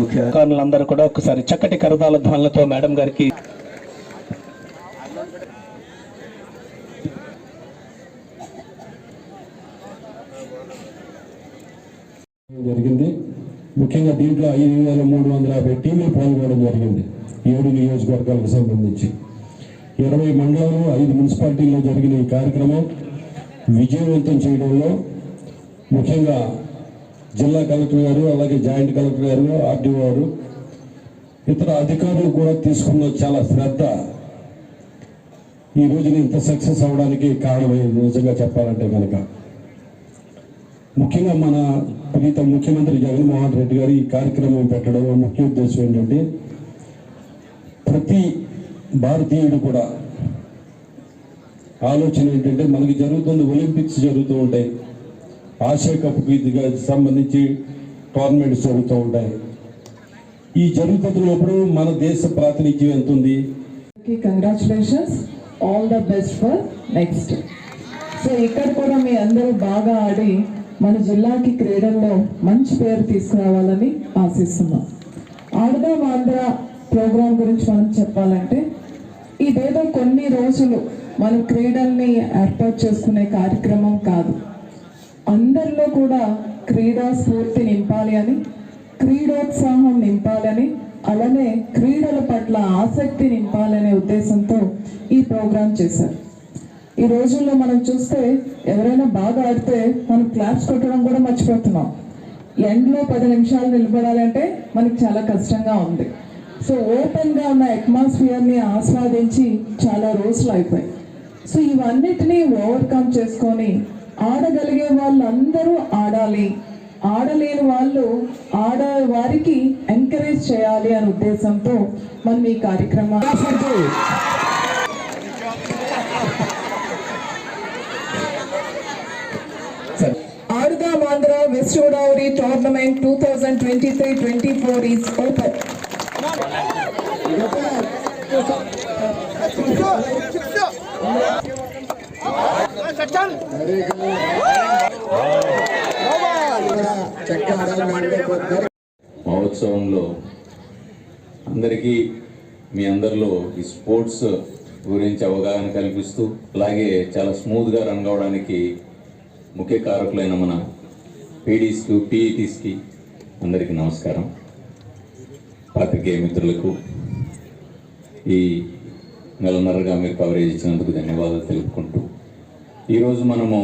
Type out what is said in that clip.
ముఖ్య అధికారులందరూ కూడా ఒకసారి చక్కటి కరతాల ధ్వనులతో మేడం గారికి జరిగింది. ముఖ్యంగా దీంట్లో ఐదు వేల మూడు వందల యాభై టీంలు పాల్గొనడం జరిగింది. ఏడు నియోజకవర్గాలకు సంబంధించి. ఇరవై మండలాలు ఐదు మున్సిపాలిటీల్లో జరిగిన ఈ కార్యక్రమం విజయవంతం చేయడంలో ముఖ్యంగా జిల్లా కలెక్టర్ గారు అలాగే జాయింట్ కలెక్టర్ గారు ఆర్డీఓ గారు ఇతర అధికారులు కూడా తీసుకున్న చాలా శ్రద్ధ ఈ రోజున ఇంత సక్సెస్ అవడానికి కారణమైంది నిజంగా చెప్పాలంటే కనుక ముఖ్యంగా మన ప్రీత ముఖ్యమంత్రి జగన్మోహన్ రెడ్డి గారు ఈ కార్యక్రమం పెట్టడం ముఖ్య ఉద్దేశం ఏంటంటే ప్రతి భారతీయుడు కూడా ఆలోచన ఏంటంటే మనకి జరుగుతుంది ఒలింపిక్స్ జరుగుతూ ఉంటాయి. ఆసియా కప్కి ఇదిగా సంబంధించి టోర్నమెంట్స్ జరుగుతూ ఉంటాయి. ఈ జరుగుతున్నప్పుడు మన దేశ ప్రాతినిధ్యం ఎంత ఉంది? Congratulations all the best for next so ఇక్కడ కూడా మీ అందరూ బాగా ఆడి మన జిల్లాకి క్రీడల్లో మంచి పేరు తీసుకురావాలని ఆశిస్తున్నాం. ఆడదాం ఆంధ్ర ప్రోగ్రాం గురించి మనం చెప్పాలంటే ఇదేదో కొన్ని రోజులు మనం క్రీడల్ని ఏర్పాటు చేసుకునే కార్యక్రమం కాదు. అందరిలో కూడా క్రీడా స్ఫూర్తి నింపాలి అని క్రీడోత్సాహం నింపాలని అలానే క్రీడల పట్ల ఆసక్తి నింపాలనే ఉద్దేశంతో ఈ ప్రోగ్రాం చేశారు. ఈ రోజుల్లో మనం చూస్తే ఎవరైనా బాగా ఆడితే మనం క్లాప్స్ కొట్టడం కూడా మర్చిపోతున్నాం. ఎండ్లో పది నిమిషాలు నిలబడాలంటే మనకి చాలా కష్టంగా ఉంది. సో ఓపెన్గా ఉన్న అట్మాస్ఫియర్ని ఆస్వాదించి చాలా రోజులు అయిపోయాయి. సో ఇవన్నిటినీ ఓవర్కమ్ చేసుకొని ఆడగలిగే వాళ్ళందరూ ఆడాలి. ఆడలేని వాళ్ళు ఆడ వారికి ఎంకరేజ్ చేయాలి అనే ఉద్దేశంతో మనం ఈ కార్యక్రమాన్ని ఆడుదాం Andhra west Godavari tournament two thousand twenty three twenty four is open మహోత్సవంలో అందరికీ మీ అందరిలో ఈ స్పోర్ట్స్ గురించి అవగాహన కల్పిస్తూ అలాగే చాలా స్మూత్గా రన్ కావడానికి ముఖ్య కారకులైన మన పీడీస్కి పీఈటీస్కి అందరికీ నమస్కారం. పాత్రికేయ మిత్రులకు ఈ నెలన్నరగా మీరు కవరేజ్ ఇచ్చినందుకు ధన్యవాదాలు తెలుపుకుంటూ ఈరోజు మనము